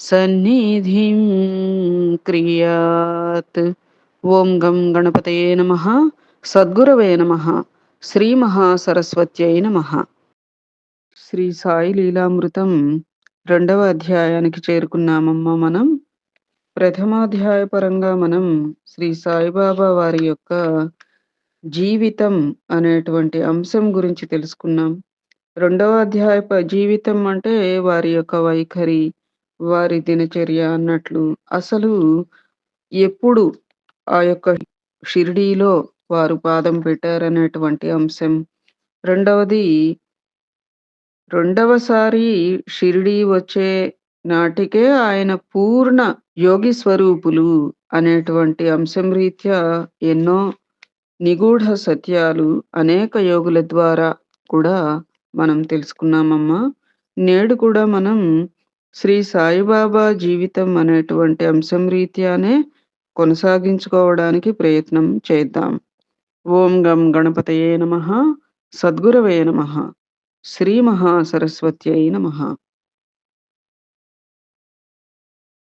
సన్నిధిం క్రియాత్ ఓం గం గణపతయే నమ సద్గురవే నమ శ్రీ మహాసరస్వత్యై నమ శ్రీ సాయి లీలామృతం రెండవ అధ్యాయానికి చేరుకున్నామమ్మ మనం. ప్రథమాధ్యాయ పరంగా మనం శ్రీ సాయిబాబా వారి యొక్క జీవితం అనేటువంటి అంశం గురించి తెలుసుకున్నాం. రెండవ అధ్యాయ జీవితం అంటే వారి యొక్క వైఖరి వారి దినచర్య అన్నట్లు అసలు ఎప్పుడు ఆ యొక్క షిరిడీలో వారు పాదం పెట్టారనేటువంటి అంశం. రెండవది రెండవసారి షిరిడీ వచ్చే నాటికే ఆయన పూర్ణ యోగి స్వరూపులు అనేటువంటి అంశం రీత్యా ఎన్నో నిగూఢ సత్యాలు అనేక యోగుల ద్వారా కూడా మనం తెలుసుకున్నామమ్మా. నేడు కూడా మనం శ్రీ సాయిబాబా జీవితం అనేటువంటి అంశం రీత్యానే కొనసాగించుకోవడానికి ప్రయత్నం చేద్దాం. ఓం గం గణపతయే నమ. సద్గురవే నమ. శ్రీ మహాసరస్వత్యై నమ.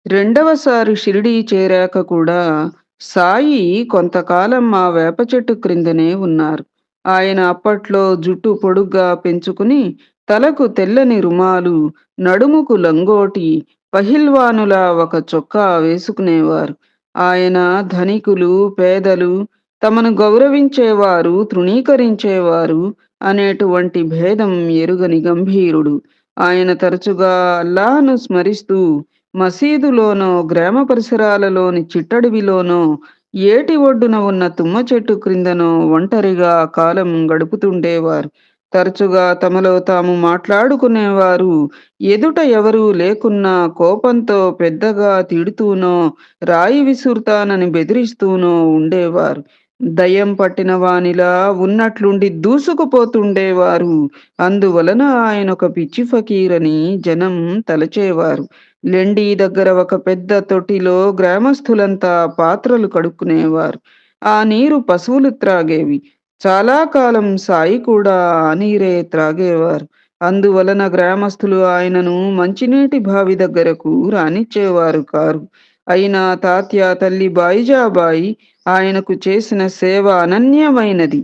రెండవసారి షిరిడీ చేరాక కూడా సాయి కొంతకాలం మా వేప చెట్టు క్రిందనే ఉన్నారు. ఆయన అప్పట్లో జుట్టు పొడుగ్గా పెంచుకుని తలకు తెల్లని రుమాలు నడుముకు లంగోటి పహిల్వానులా ఒక చొక్కా వేసుకునేవారు. ఆయన ధనికులు పేదలు తమను గౌరవించేవారు తృణీకరించేవారు అనేటువంటి భేదం ఎరుగని గంభీరుడు. ఆయన తరచుగా అల్లాను స్మరిస్తూ మసీదులోనో గ్రామ పరిసరాలలోని చిట్టడివిలోనో ఏటి ఒడ్డున ఉన్న తుమ్మ చెట్టు క్రిందనో ఒంటరిగా కాలం గడుపుతుండేవారు. తరచుగా తమలో తాము మాట్లాడుకునేవారు. ఎదుట ఎవరూ లేకున్నా కోపంతో పెద్దగా తిడుతూనో రాయి విసురుతానని బెదిరిస్తూనో ఉండేవారు. దయ్యం పట్టిన వానిలా ఉన్నట్లుండి దూసుకుపోతుండేవారు. అందువలన ఆయన ఒక పిచ్చి ఫకీరని జనం తలచేవారు. లెండి దగ్గర ఒక పెద్ద తొట్టిలో గ్రామస్థులంతా పాత్రలు కడుక్కునేవారు. ఆ నీరు పశువులు త్రాగేవి. చాలా కాలం సాయి కూడా ఆ నీరే త్రాగేవారు. అందువలన గ్రామస్తులు ఆయనను మంచినీటి బావి దగ్గరకు రానిచ్చేవారు కారు. అయినా తాత్య తల్లి బాయిజాబాయి ఆయనకు చేసిన సేవ అనన్యమైనది.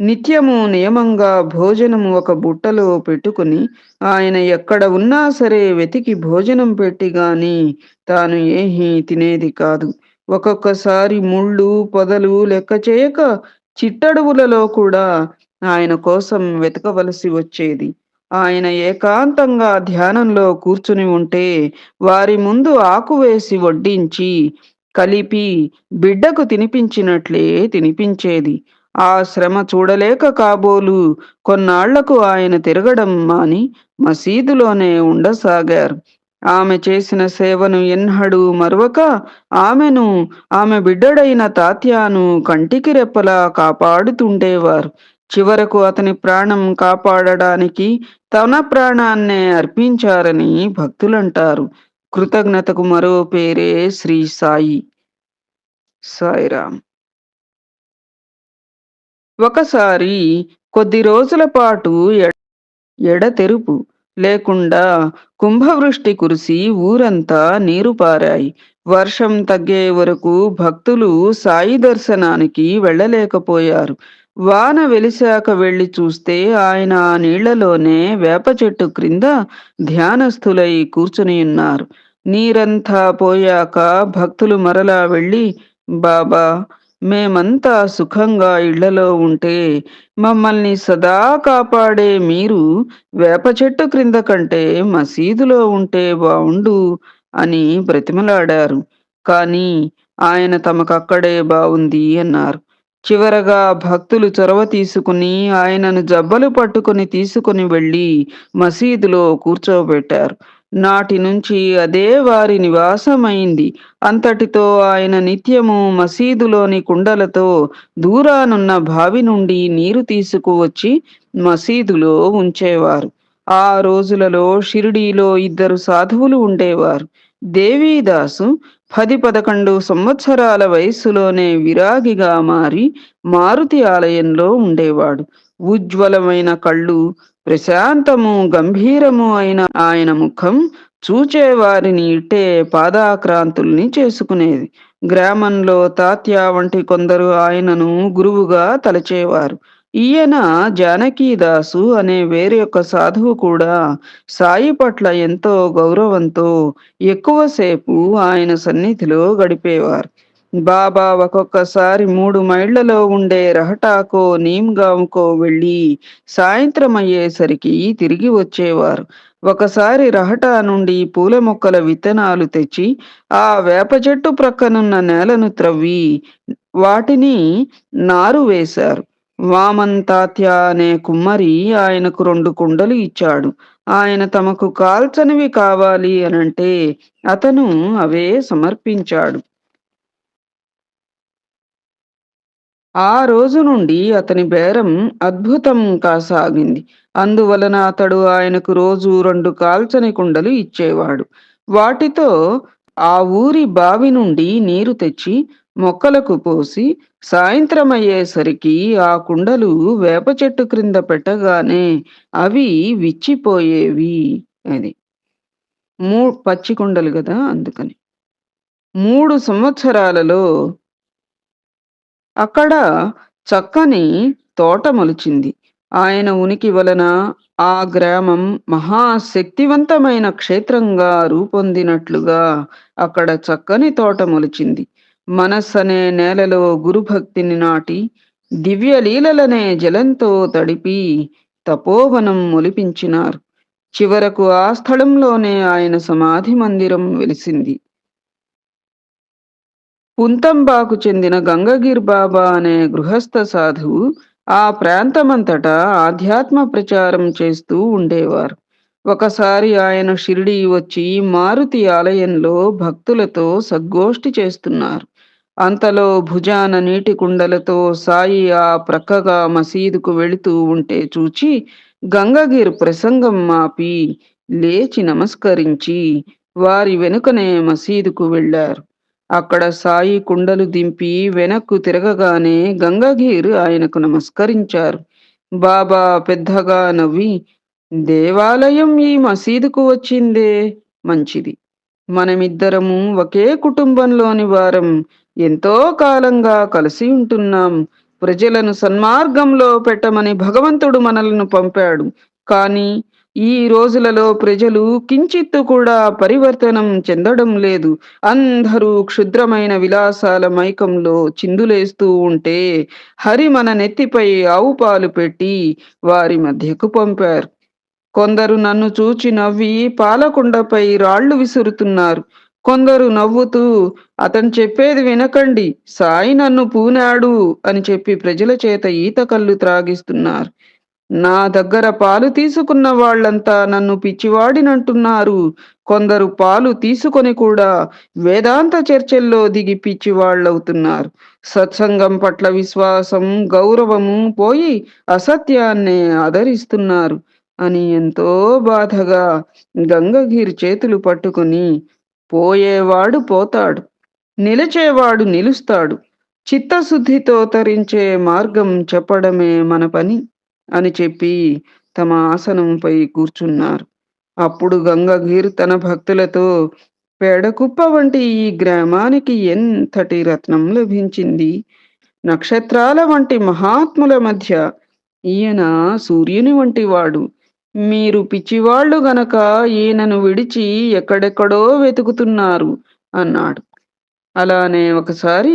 నిత్యము నియమంగా భోజనము ఒక బుట్టలో పెట్టుకుని ఆయన ఎక్కడ ఉన్నా సరే వెతికి భోజనం పెట్టి గాని తాను ఏహీ తినేది కాదు. ఒక్కొక్కసారి ముళ్ళు పొదలు లెక్క చేయక చిట్టడువులలో కూడా ఆయన కోసం వెతకవలసి వచ్చేది. ఆయన ఏకాంతంగా ధ్యానంలో కూర్చుని ఉంటే వారి ముందు ఆకు వేసి వడ్డించి కలిపి బిడ్డకు తినిపించినట్లే తినిపించేది. ఆ శ్రమ చూడలేక కాబోలు కొన్నాళ్ళకు ఆయన తిరగడం మాని మసీదులోనే ఉండసాగారు. ఆమె చేసిన సేవను ఎన్నడూ మరువక ఆమెను ఆమె బిడ్డడైన తాత్యాను కంటికి రెప్పలా కాపాడుతుండేవారు. చివరకు అతని ప్రాణం కాపాడడానికి తన ప్రాణాన్నే అర్పించారని భక్తులంటారు. కృతజ్ఞతకు మరో పేరే శ్రీ సాయి. సాయిరామ్. ఒకసారి కొద్ది రోజుల పాటు ఎడతెరుపు లేకుండా కుంభవృష్టి కురిసి ఊరంతా నీరు పారాయి. వర్షం తగ్గే వరకు భక్తులు సాయి దర్శనానికి వెళ్ళలేకపోయారు. వాన వెలిశాక వెళ్ళి చూస్తే ఆయన ఆ నీళ్ళలోనే వేప చెట్టు క్రింద ధ్యానస్థులై కూర్చుని ఉన్నారు. నీరంతా పోయాక భక్తులు మరలా వెళ్ళి బాబా మేమంతా సుఖంగా ఇళ్ళలో ఉంటే మమ్మల్ని సదా కాపాడే మీరు వేప చెట్టు క్రింద కంటే మసీదులో ఉంటే బావుండు అని బ్రతిమలాడారు. కానీ ఆయన తమకక్కడే బావుంది అన్నారు. చివరగా భక్తులు చొరవ తీసుకుని ఆయనను జబ్బలు పట్టుకుని తీసుకుని వెళ్ళి మసీదులో కూర్చోబెట్టారు. నాటి నుంచి అదే వారి నివాసమైంది. అంతటితో ఆయన నిత్యము మసీదులోని కుండలతో దూరానున్న బావి నుండి నీరు తీసుకువచ్చి మసీదులో ఉంచేవారు. ఆ రోజులలో షిరిడీలో ఇద్దరు సాధువులు ఉండేవారు. దేవీదాసు పది పదకొండు సంవత్సరాల వయస్సులోనే విరాగిగా మారి మారుతి ఆలయంలో ఉండేవాడు. ఉజ్వలమైన కళ్ళు ప్రశాంతము గంభీరము అయిన ఆయన ముఖం చూచేవారిని ఇట్టే పాదాక్రాంతుల్ని చేసుకునేది. గ్రామంలో తాత్య వంటి కొందరు ఆయనను గురువుగా తలచేవారు. ఈయన జానకీదాసు అనే వేరే ఒక సాధువు కూడా సాయి పట్ల ఎంతో గౌరవంతో ఎక్కువసేపు ఆయన సన్నిధిలో గడిపేవారు. బాబా ఒక్కొక్కసారి మూడు మైళ్ళలో ఉండే రహటాకో నీమ్గాంకో వెళ్ళి సాయంత్రం అయ్యేసరికి తిరిగి వచ్చేవారు. ఒకసారి రహటా నుండి పూల మొక్కల విత్తనాలు తెచ్చి ఆ వేప చెట్టు ప్రక్కనున్న నేలను త్రవ్వి వాటిని నారు వేశారు. వామన్ తాత్య అనే కుమ్మరి ఆయనకు రెండు కుండలు ఇచ్చాడు. ఆయన తమకు కాల్చనివి కావాలి అనంటే అతను అవే సమర్పించాడు. ఆ రోజు నుండి అతని బేరం అద్భుతం కాసాగింది. అందువలన అతడు ఆయనకు రోజు రెండు కాల్చని కుండలు ఇచ్చేవాడు. వాటితో ఆ ఊరి బావి నుండి నీరు తెచ్చి మొక్కలకు పోసి సాయంత్రం అయ్యేసరికి ఆ కుండలు వేప చెట్టు క్రింద పెట్టగానే అవి విచ్చిపోయేవి అది మూ పచ్చి కుండలు కదా అందుకని. మూడు సంవత్సరాలలో అక్కడ చక్కని తోట మొలిచింది. ఆయన ఉనికి వలన ఆ గ్రామం మహాశక్తివంతమైన క్షేత్రంగా రూపొందినట్లుగా అక్కడ చక్కని తోట మొలిచింది. మనస్సనే నేలలో గురుభక్తిని నాటి దివ్యలీలలనే జలంతో తడిపి తపోవనం మొలిపించినారు. చివరకు ఆ స్థలంలోనే ఆయన సమాధి మందిరం వెలిసింది. పుంతంబాకు చెందిన గంగగిర్ బాబా అనే గృహస్థ సాధువు ఆ ప్రాంతమంతటా ఆధ్యాత్మ ప్రచారం చేస్తూ ఉండేవారు. ఒకసారి ఆయన షిరిడి వచ్చి మారుతి ఆలయంలో భక్తులతో సగ్గోష్ఠి చేస్తున్నారు. అంతలో భుజాన నీటి కుండలతో సాయి ఆ ప్రక్కగా మసీదుకు వెళుతూ ఉంటే చూచి గంగగిర్ ప్రసంగం మాపి లేచి నమస్కరించి. వారి వెనుకనే మసీదుకు వెళ్ళారు. అక్కడ సాయి కుండలు దింపి వెనక్కు తిరగగానే గంగగీర్ ఆయనకు నమస్కరించారు. బాబా పెద్దగా నవ్వి దేవాలయం ఈ మసీదుకు వచ్చిందే మంచిది. మనమిద్దరము ఒకే కుటుంబంలోని వారం ఎంతో కాలంగా కలిసి ఉంటున్నాం. ప్రజలను సన్మార్గంలో పెట్టమని భగవంతుడు మనలను పంపాడు. కానీ ఈ రోజులలో ప్రజలు కించిత్తు కూడా పరివర్తనం చెందడం లేదు. అందరూ క్షుద్రమైన విలాసాల మైకంలో చిందులేస్తూ ఉంటే హరి మన నెత్తిపై ఆవు పాలు పెట్టి వారి మధ్యకు పంపారు. కొందరు నన్ను చూచి నవ్వి పాలకుండపై రాళ్ళు విసురుతున్నారు. కొందరు నవ్వుతూ అతను చెప్పేది వినకండి సాయి నన్ను పూనాడు అని చెప్పి ప్రజల చేత ఈత కళ్ళు త్రాగిస్తున్నారు. నా దగ్గర పాలు తీసుకున్న వాళ్ళంతా నన్ను పిచ్చివాడినంటున్నారు. కొందరు పాలు తీసుకొని కూడా వేదాంత చర్చల్లో దిగి పిచ్చివాళ్ళవుతున్నారు. సత్సంగం పట్ల విశ్వాసం గౌరవము పోయి అసత్యాన్నే ఆదరిస్తున్నారు అని ఎంతో బాధగా గంగగిరి చేతులు పట్టుకుని పోయేవాడు పోతాడు. నిలిచేవాడు నిలుస్తాడు. చిత్తశుద్ధితో తరించే మార్గం చెప్పడమే మన పని. అని చెప్పి తమ ఆసనంపై కూర్చున్నారు. అప్పుడు గంగగీర్ తన భక్తులతో పేడకుప్ప వంటి ఈ గ్రామానికి ఎంతటి రత్నం లభించింది? నక్షత్రాల వంటి మహాత్ముల మధ్య ఈయన సూర్యుని వంటి వాడు మీరు పిచ్చివాళ్ళు గనక ఈయనను విడిచి ఎక్కడెక్కడో వెతుకుతున్నారు అన్నాడు. అలానే ఒకసారి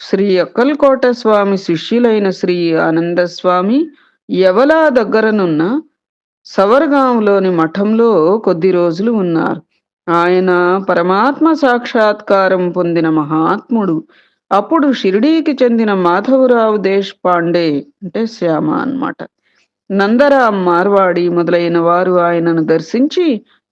శ్రీ అక్కల్కోట స్వామి శిష్యులైన శ్రీ ఆనందస్వామి యవలా దగ్గరనున్న సవర్గాంలోని మఠంలో కొద్ది రోజులు ఉన్నారు. ఆయన పరమాత్మ సాక్షాత్కారం పొందిన మహాత్ముడు. అప్పుడు షిరిడీకి చెందిన మాధవరావు దేశ్ పాండే అంటే శ్యామ అన్నమాట. నందరాం మార్వాడి మొదలైన వారు ఆయనను దర్శించి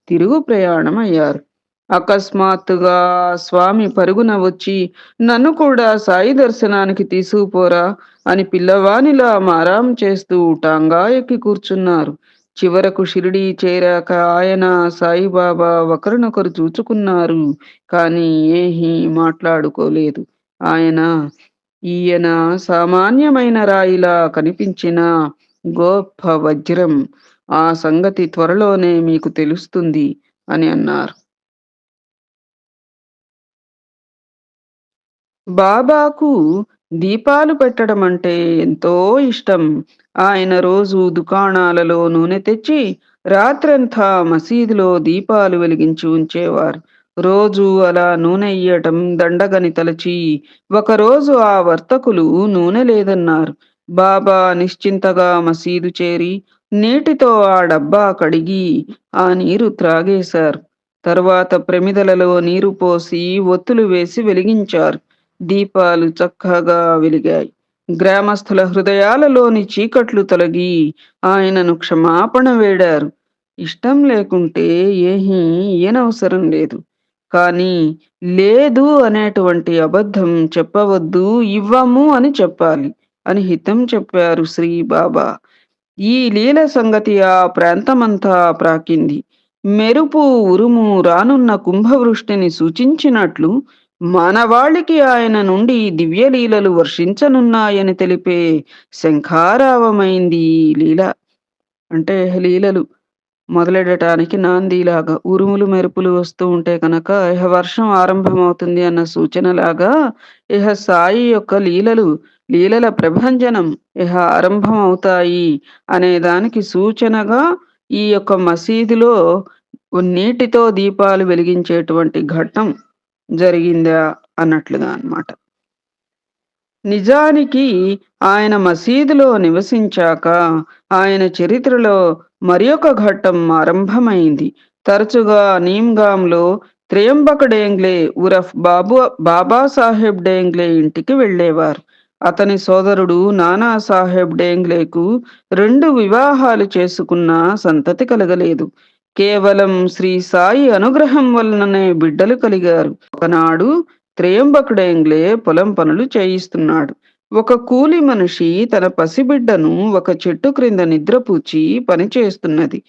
తిరుగు ప్రయాణం అయ్యారు అకస్మాత్తుగా స్వామి పరుగున వచ్చి నన్ను కూడా సాయి దర్శనానికి తీసుకుపోరా అని పిల్లవానిలా మారాం చేస్తూ టాంగా ఎక్కి కూర్చున్నారు. చివరకు షిరిడి చేరాక ఆయన సాయిబాబా ఒకరినొకరు చూచుకున్నారు. కానీ ఏహీ మాట్లాడుకోలేదు. ఆయన ఈయన సామాన్యమైన రాయిలా కనిపించిన గొప్ప వజ్రం ఆ సంగతి త్వరలోనే మీకు తెలుస్తుంది అని అన్నారు. బాబాకు దీపాలు పెట్టడం అంటే ఎంతో ఇష్టం. ఆయన రోజు దుకాణాలలో నూనె తెచ్చి రాత్రంతా మసీదులో దీపాలు వెలిగించి ఉంచేవారు. రోజు అలా నూనె ఇయ్యటం దండగని తలచి ఒకరోజు ఆ వర్తకులు నూనె లేదన్నారు. బాబా నిశ్చింతగా మసీదు చేరి నీటితో ఆ డబ్బా కడిగి ఆ నీరు త్రాగేశారు. తర్వాత ప్రమిదలలో నీరు పోసి ఒత్తులు వేసి వెలిగించారు. దీపాలు చక్కగా వెలిగాయి. గ్రామస్థుల హృదయాలలోని చీకట్లు తొలగి ఆయనను క్షమాపణ వేడారు. ఇష్టం లేకుంటే ఏహీ ఏనవసరం లేదు. కానీ లేదు అనేటువంటి అబద్ధం చెప్పవద్దు ఇవ్వము అని చెప్పాలి అని హితం చెప్పారు శ్రీ బాబా. ఈ లీల సంగతి ఆ ప్రాంతమంతా ప్రాకింది. మెరుపు ఉరుము రానున్న కుంభవృష్టిని సూచించినట్లు మానవాళికి ఆయన నుండి దివ్యలీలలు వర్షించనున్నాయని తెలిపే శంఖారావమైంది లీల. అంటే లీలలు మొదలెడటానికి నాందిలాగా ఉరుములు మెరుపులు వస్తూ ఉంటే కనుక ఇహ వర్షం ఆరంభమవుతుంది అన్న సూచనలాగా ఇహ సాయి యొక్క లీలలు లీలల ప్రభంజనం ఇహ ఆరంభం అవుతాయి అనే దానికి సూచనగా ఈ యొక్క మసీదులో నీటితో దీపాలు వెలిగించేటువంటి ఘట్టం జరిగిందా అన్నట్లుగా అన్నమాట. నిజానికి ఆయన మసీదులో నివసించాక ఆయన చరిత్రలో మరి ఒక ఘట్టం ఆరంభమైంది. తరచుగా నీమ్గాంలో త్రయంబక డేంగ్లే ఉరఫ్ బాబు బాబాసాహెబ్ డేంగ్లే ఇంటికి వెళ్ళేవారు. అతని సోదరుడు నానాసాహెబ్ డేంగ్లేకు రెండు వివాహాలు చేసుకున్న సంతతి కలగలేదు. కేవలం శ్రీ సాయి అనుగ్రహం వలననే బిడ్డలు కలిగారు. ఒకనాడు త్రయంబకుడేంగ్లే పొలం పనులు చేయిస్తున్నాడు. ఒక కూలి మనిషి తన పసిబిడ్డను ఒక చెట్టు క్రింద నిద్రపూచి పనిచేస్తున్నది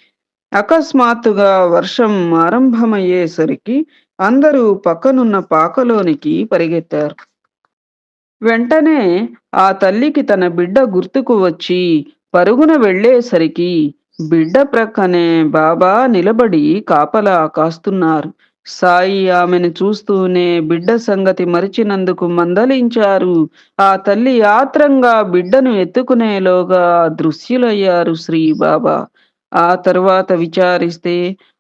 అకస్మాత్తుగా వర్షం ఆరంభమయ్యేసరికి అందరూ పక్కనున్న పాకలోనికి పరిగెత్తారు. వెంటనే ఆ తల్లికి తన బిడ్డ గుర్తుకు వచ్చి పరుగున వెళ్ళేసరికి బిడ్డ ప్రక్కనే బాబా నిలబడి కాపలా కాస్తున్నారు. సాయి ఆమెను చూస్తూనే బిడ్డ సంగతి మరిచినందుకు మందలించారు. ఆ తల్లి ఆత్రంగా బిడ్డను ఎత్తుకునేలోగా దృశ్యులయ్యారు శ్రీ బాబా. ఆ తరువాత విచారిస్తే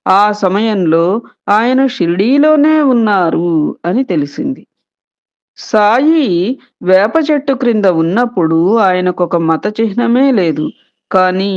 ఆ సమయంలో ఆయన షిరిడీలోనే ఉన్నారు అని తెలిసింది. సాయి వేప చెట్టు క్రింద ఉన్నప్పుడు ఆయనకొక మత చిహ్నమే లేదు. కానీ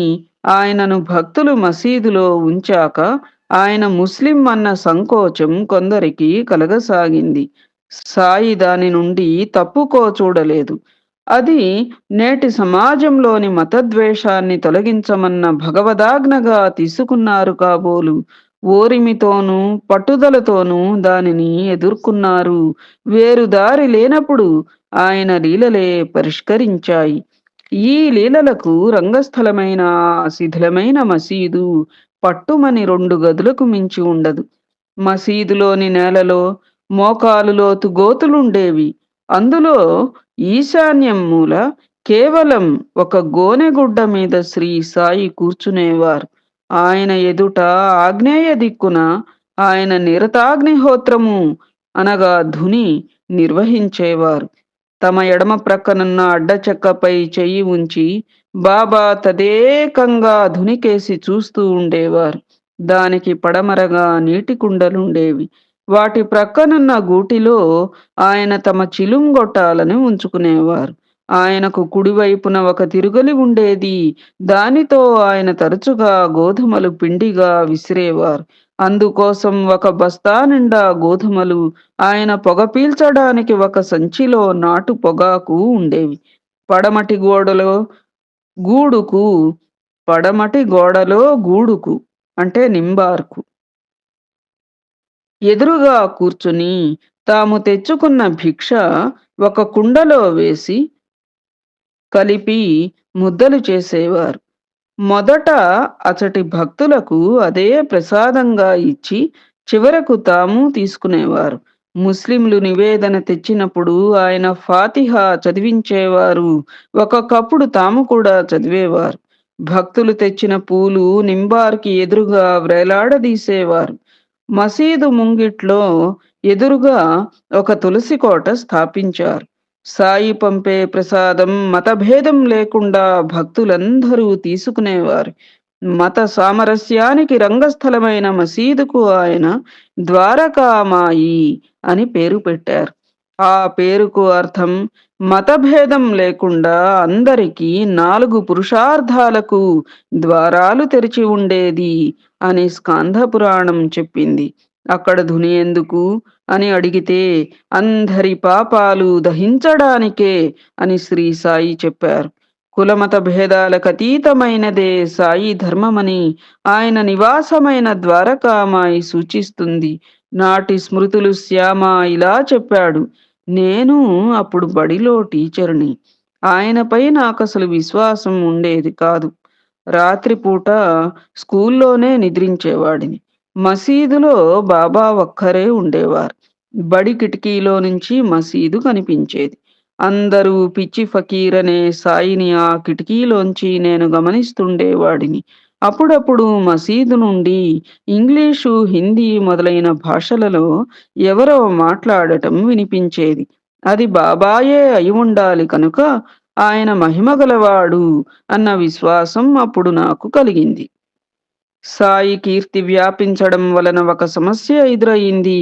ఆయనను భక్తులు మసీదులో ఉంచాక ఆయన ముస్లిం అన్న సంకోచం కొందరికి కలగసాగింది. సాయి దాని నుండి తప్పుకో చూడలేదు. అది నేటి సమాజంలోని మతద్వేషాన్ని తొలగించమన్న భగవదాజ్ఞగా తీసుకున్నారు కాబోలు. ఓరిమితోనూ పట్టుదలతోనూ దానిని ఎదుర్కొన్నారు. వేరు దారి లేనప్పుడు ఆయన లీలలే పరిష్కరించాయి. ఈ లీలలకు రంగస్థలమైన శిథిలమైన మసీదు పట్టుమని రెండు గదులకు మించి ఉండదు. మసీదులోని నేలలో మోకాలు లోతు గోతులుండేవి. అందులో ఈశాన్యం మూల కేవలం ఒక గోనెగుడ్డ మీద శ్రీ సాయి కూర్చునేవారు. ఆయన ఎదుట ఆగ్నేయ దిక్కున ఆయన నిరతాగ్నిహోత్రము అనగా ధుని నిర్వహించేవారు. తమ ఎడమ ప్రక్కనున్న అడ్డచెక్కపై చెయ్యి ఉంచి బాబా తదేకంగా ధునికేసి చూస్తూ ఉండేవారు. దానికి పడమరగా నీటి కుండలుండేవి. వాటి ప్రక్కనున్న గూటిలో ఆయన తమ చిలుంగొట్టాలని ఉంచుకునేవారు. ఆయనకు కుడివైపున ఒక తిరుగలి ఉండేది. దానితో ఆయన తరచుగా గోధుమలు పిండిగా విసిరేవారు. అందుకోసం ఒక బస్తా నిండా గోధుమలు ఆయన పొగ పీల్చడానికి ఒక సంచిలో నాటు పొగాకు ఉండేవి. పడమటి గోడలో గూడుకు పడమటి గోడలో గూడుకు అంటే నింబార్కు. ఎదురుగా కూర్చుని తాము తెచ్చుకున్న భిక్ష ఒక కుండలో వేసి కలిపి ముద్దలు చేసేవారు. మొదట అచటి భక్తులకు అదే ప్రసాదంగా ఇచ్చి చివరకు తాము తీసుకునేవారు. ముస్లింలు నివేదన తెచ్చినప్పుడు ఆయన ఫాతిహా చదివించేవారు. ఒక్కొక్కప్పుడు తాము కూడా చదివేవారు. భక్తులు తెచ్చిన పూలు నింబార్కి ఎదురుగా వ్రేలాడదీసేవారు మసీదు ముంగిట్లో ఎదురుగా ఒక తులసి కోట స్థాపించారు. సాయి పంపే ప్రసాదం మతభేదం లేకుండా భక్తులందరూ తీసుకునేవారు. మత సామరస్యానికి రంగస్థలమైన మసీదుకు ఆయన ద్వారకామాయి అని పేరు పెట్టారు. ఆ పేరుకు అర్థం మతభేదం లేకుండా అందరికీ నాలుగు పురుషార్థాలకు ద్వారాలు తెరిచి ఉండేది అని స్కాంధ పురాణం చెప్పింది. అక్కడ ధుని ఎందుకు అని అడిగితే అందరి పాపాలు దహించడానికే అని శ్రీ సాయి చెప్పారు. కులమత భేదాలకు అతీతమైనదే సాయి ధర్మమని ఆయన నివాసమైన ద్వారకామాయి సూచిస్తుంది. నాటి స్మృతులు శ్యామ ఇలా చెప్పాడు నేను అప్పుడు బడిలో టీచర్ని. ఆయనపై నాకు అసలు విశ్వాసం ఉండేది కాదు. రాత్రిపూట స్కూల్లోనే నిద్రించేవాడిని. మసీదులో బాబా ఒక్కరే ఉండేవారు. బడి కిటికీలో నుంచి మసీదు కనిపించేది. అందరూ పిచ్చి ఫకీర్ అనే సాయిని ఆ కిటికీలోంచి నేను గమనిస్తుండేవాడిని. అప్పుడప్పుడు మసీదు నుండి ఇంగ్లీషు హిందీ మొదలైన భాషలలో ఎవరో మాట్లాడటం వినిపించేది. అది బాబాయే అయి ఉండాలి కనుక ఆయన మహిమగలవాడు అన్న విశ్వాసం అప్పుడు నాకు కలిగింది. సాయి కీర్తి వ్యాపించడం వలన ఒక సమస్య ఎదురయింది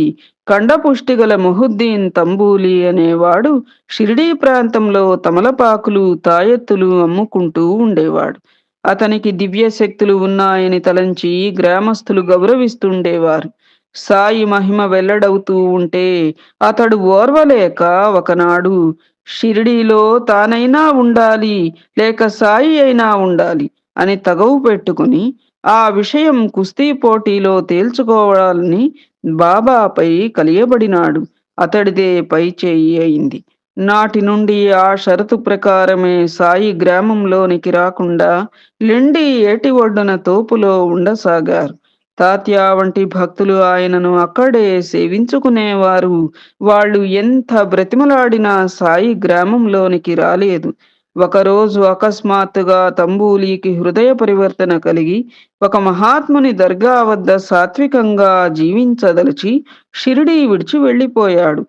కండపుష్టిగల ముహుద్దీన్ తంబూలి అనేవాడు షిరిడీ ప్రాంతంలో తమలపాకులు తాయెత్తులు అమ్ముకుంటూ ఉండేవాడు. అతనికి దివ్య శక్తులు ఉన్నాయని తలంచి గ్రామస్తులు గౌరవిస్తుండేవారు. సాయి మహిమ వెల్లడవుతూ ఉంటే అతడు ఓర్వలేక ఒకనాడు షిరిడీలో తానైనా ఉండాలి లేక సాయి అయినా ఉండాలి అని తగవు పెట్టుకుని ఆ విషయం కుస్తీ పోటీలో తేల్చుకోవాలని బాబాపై కలియబడినాడు. అతడిదే పై చేయి అయింది. నాటి నుండి ఆ షరతు ప్రకారమే సాయి గ్రామంలోనికి రాకుండా లెండి ఏటి ఒడ్డున తోపులో ఉండసాగారు. తాత్యా వంటి భక్తులు ఆయనను అక్కడే సేవించుకునేవారు. వాళ్ళు ఎంత బ్రతిమలాడినా సాయి గ్రామంలోనికి రాలేదు. ఒకరోజు అకస్మాత్తుగా తంబూలీకి హృదయ పరివర్తన కలిగి ఒక మహాత్ముని దర్గా వద్ద సాత్వికంగా జీవించదలిచి షిరిడీ విడిచి వెళ్ళిపోయాడు.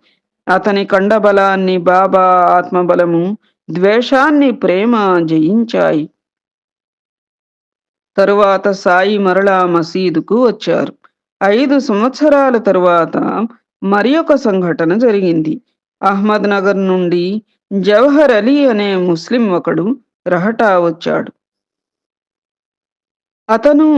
అతని కండబలాన్ని బాబా ఆత్మబలము ద్వేషాన్ని ప్రేమ జయించాయి. తరువాత సాయి మరలా మసీదుకు వచ్చారు. ఐదు సంవత్సరాల తరువాత మరి ఒక సంఘటన జరిగింది. అహ్మద్ నగర్ నుండి జవహర్ అలీ అనే ముస్లిం ఒకడు రహటా వచ్చాడు. అతను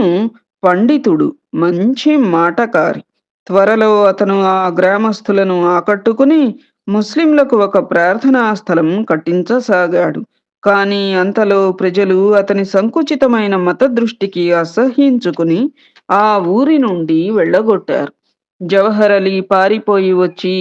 పండితుడు మంచి మాటకారి. త్వరలో అతను ఆ గ్రామస్తులను ఆకట్టుకుని ముస్లింలకు ఒక ప్రార్థనా స్థలం కట్టించసాగాడు. కానీ అంతలో ప్రజలు అతని సంకుచితమైన మత దృష్టికి అసహ్యించుకుని ఆ ఊరి నుండి వెళ్ళగొట్టారు. జవహర్ అలీ పారిపోయి వచ్చి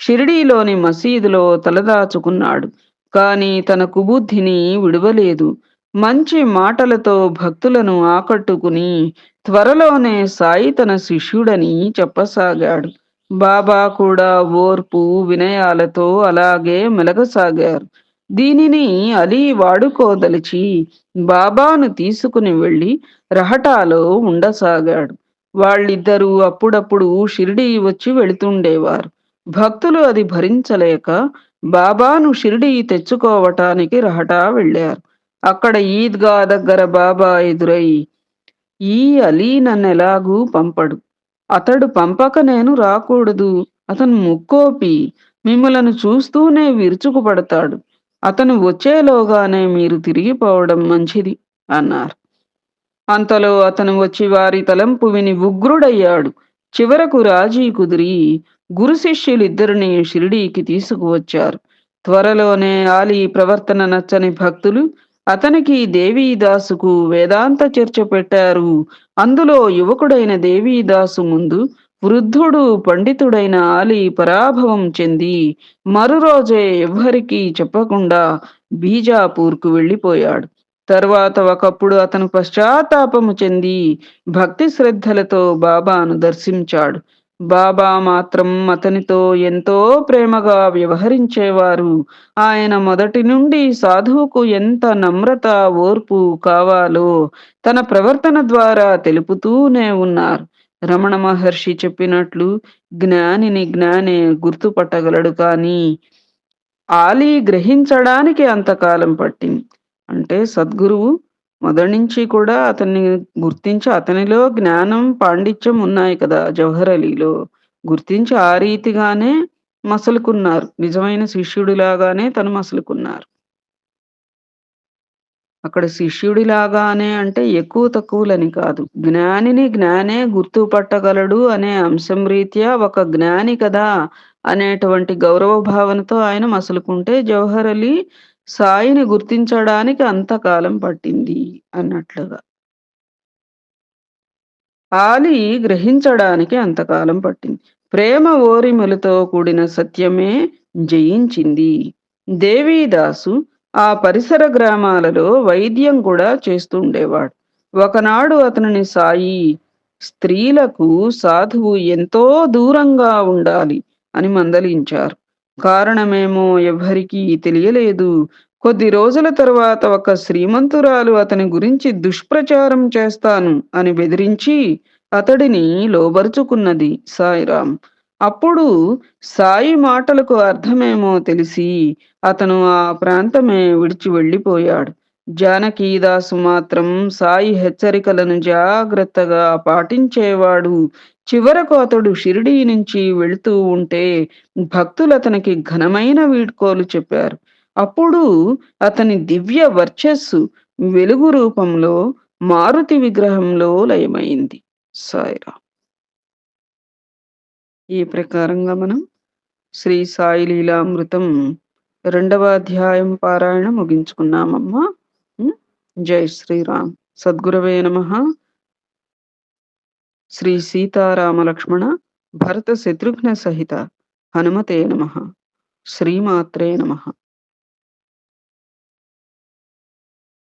షిరిడీలోని మసీదులో తలదాచుకున్నాడు. కానీ తన కుబుద్ధిని విడవలేదు. మంచి మాటలతో భక్తులను ఆకట్టుకుని త్వరలోనే సాయి తన శిష్యుడని చెప్పసాగాడు. బాబా కూడా ఓర్పు వినయాలతో అలాగే మెలగసాగారు. దీనిని అలీ వాడుకోదలిచి బాబాను తీసుకుని వెళ్ళి రహటాలో ఉండసాగాడు. వాళ్ళిద్దరూ అప్పుడప్పుడు షిరిడీ వచ్చి వెళుతుండేవారు. భక్తులు అది భరించలేక బాబాను షిరిడీ తెచ్చుకోవటానికి రహటా వెళ్ళారు. అక్కడ ఈద్గా దగ్గర బాబా ఎదురై ఈ అలీ నన్నెలాగూ పంపడు. అతడు పంపక నేను రాకూడదు. అతను ముక్కోపి. మిమ్మలను చూస్తూనే విరుచుకుపడతాడు. అతను వచ్చేలోగానే మీరు తిరిగిపోవడం మంచిది అన్నారు. అంతలో అతను వచ్చి వారి తలంపు విని ఉగ్రుడయ్యాడు. చివరకు రాజీ కుదిరి గురు శిష్యులిద్దరిని షిరిడీకి తీసుకువచ్చారు. త్వరలోనే ఆలి ప్రవర్తన నచ్చని భక్తులు అతనికి దేవీదాసుకు వేదాంత చర్చ పెట్టారు. అందులో యువకుడైన దేవీదాసు ముందు వృద్ధుడు పండితుడైన ఆలి పరాభవం చెంది మరురోజే ఎవ్వరికీ చెప్పకుండా బీజాపూర్కు వెళ్ళిపోయాడు. తర్వాత ఒకప్పుడు అతను పశ్చాత్తాపము చెంది భక్తి శ్రద్ధలతో బాబాను దర్శించాడు. బాబా మాత్రం అతనితో ఎంతో ప్రేమగా వ్యవహరించేవారు. ఆయన మొదటి నుండి సాధువుకు ఎంత నమ్రత ఓర్పు కావాలో తన ప్రవర్తన ద్వారా తెలుపుతూనే ఉన్నారు. రమణ మహర్షి చెప్పినట్లు జ్ఞానిని జ్ఞానే గుర్తుపట్టగలడు కానీ ఆలీ గ్రహించడానికి అంతకాలం పట్టింది. అంటే సద్గురువు మొదటి నుంచి కూడా అతన్ని గుర్తించి అతనిలో జ్ఞానం పాండిత్యం ఉన్నాయి కదా జవహర్ అలీలో. గుర్తించి ఆ రీతిగానే మసలుకున్నారు. నిజమైన శిష్యుడిలాగానే తను మసలుకున్నారు. అక్కడ శిష్యుడిలాగానే అంటే ఎక్కువ తక్కువలని కాదు. జ్ఞానిని జ్ఞానే గుర్తుపట్టగలడు అనే అంశం రీత్యా ఒక జ్ఞాని కదా అనేటువంటి గౌరవ భావనతో ఆయన మసలుకుంటే జవహర్ అలీ సాయిని గుర్తించడానికి అంతకాలం పట్టింది అన్నట్లుగా. ఆలి గ్రహించడానికి అంతకాలం పట్టింది. ప్రేమ ఓరిమలతో కూడిన సత్యమే జయించింది. దేవీదాసు ఆ పరిసర గ్రామాలలో వైద్యం కూడా చేస్తుండేవాడు. ఒకనాడు అతనిని సాయి స్త్రీలకు సాధువు ఎంతో దూరంగా ఉండాలి అని మందలించారు. కారణమేమో ఎవ్వరికీ తెలియలేదు. కొద్ది రోజుల తరువాత ఒక శ్రీమంతురాలు అతని గురించి దుష్ప్రచారం చేస్తాను అని బెదిరించి అతడిని లోబరుచుకున్నది సాయిరాం. అప్పుడు సాయి మాటలకు అర్థమేమో తెలిసి అతను ఆ ప్రాంతమే విడిచి వెళ్ళిపోయాడు. జానకీదాసు మాత్రం సాయి హెచ్చరికలను జాగ్రత్తగా పాటించేవాడు. చివరకు అతడు షిరిడీ నుంచి వెళుతూ ఉంటే భక్తులు అతనికి ఘనమైన వీడ్కోలు చెప్పారు. అప్పుడు అతని దివ్య వర్చస్సు వెలుగు రూపంలో మారుతి విగ్రహంలో లయమైంది. సాయిరా. ఈ ప్రకారంగా మనం శ్రీ సాయి లీలామృతం రెండవ అధ్యాయం పారాయణ ముగించుకున్నామమ్మా. జై శ్రీరామ్. సద్గురవే నమ. శ్రీ సీతారామ లక్ష్మణ భరత శత్రుఘ్న సహిత హనుమతే నమ. శ్రీమాత్రే నమ.